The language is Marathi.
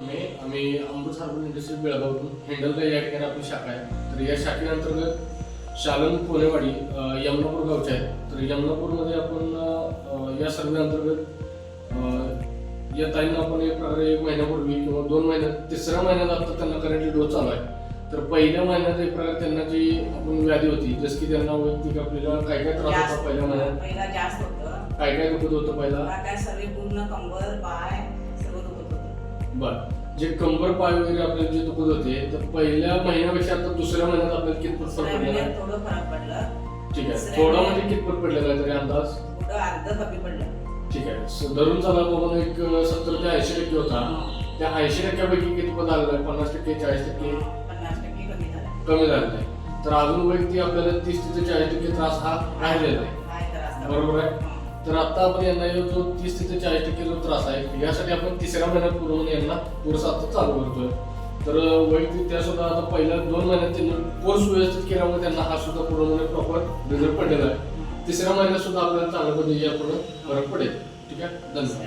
आम्ही आम्ही अमृत हार्बल इंडस्ट्री बेळगावतून हेंडलगा या ठिकाणी आपली शाखा आहे. तर या शाखेअंतर्गत शालन कोलेवाडी यमनापूर गावचे आहे तर यमनापूरमध्ये आपण या सर्वे अंतर्गत अ, या ताईंना आपण एक प्रकारे एक महिन्यापूर्वी किंवा दोन महिन्यात तिसऱ्या महिन्यात आता त्यांना करंटली डोस चालू आहे. तर पहिल्या महिन्यात एक प्रकारे त्यांना जी आपण व्याधी होती जसं की त्यांना वैयक्तिक आपल्याला काय काय त्रास होता पहिल्या महिन्यात. काय काय दुखत होतं पहिला. काय सर्व पूर्ण कंबर पाय बर. जे कंबर पाय वगैरे आपल्याला जे दुखत होते तर पहिल्या महिन्यापेक्षा आता दुसऱ्या महिन्यात आपल्याला कितपत फरक महिन्यात आहे? थोडं फरक पडलं. ठीक आहे. दुसऱ्या थोडा म्हणजे कितपत पडलेला आहे तरी अंदाज? कुठं अर्ध कमी पडलं. ठीक आहे. स- धरून चाला बाबा एक सत्तर ते ऐंशी टक्के होता. त्या ऐंशी टक्क्यापैकी कितपत आलेला आहे? पन्नास टक्के चाळीस टक्के? पन्नास टक्के कमी झालं. कमी झालेला आहे. तर अजून वैयक्तिक आपल्याला तीस ते चाळीस टक्के त्रास हा राहिलेला आहे. काय त्रास झाला? बरोबर आहे. तर आता आपण यांना जो तीस ते चाळीस टक्के जो त्रास आहे यासाठी आपण तिसऱ्या महिन्यात पुरवून यांना कोर्स आता चालू करतोय. तर वैयक्तिक त्या सुद्धा आता पहिल्या दोन महिन्यात त्यांनी कोर्स व्यवस्थित केल्यामुळे त्यांना हा सुद्धा पूर्णपणे प्रॉपर रिझल्ट पडलेला आहे. तिसऱ्या महिन्यात सुद्धा आपल्याला चांगल्या पद्धतीने आपण फरक पडेल. ठीक आहे? धन्यवाद.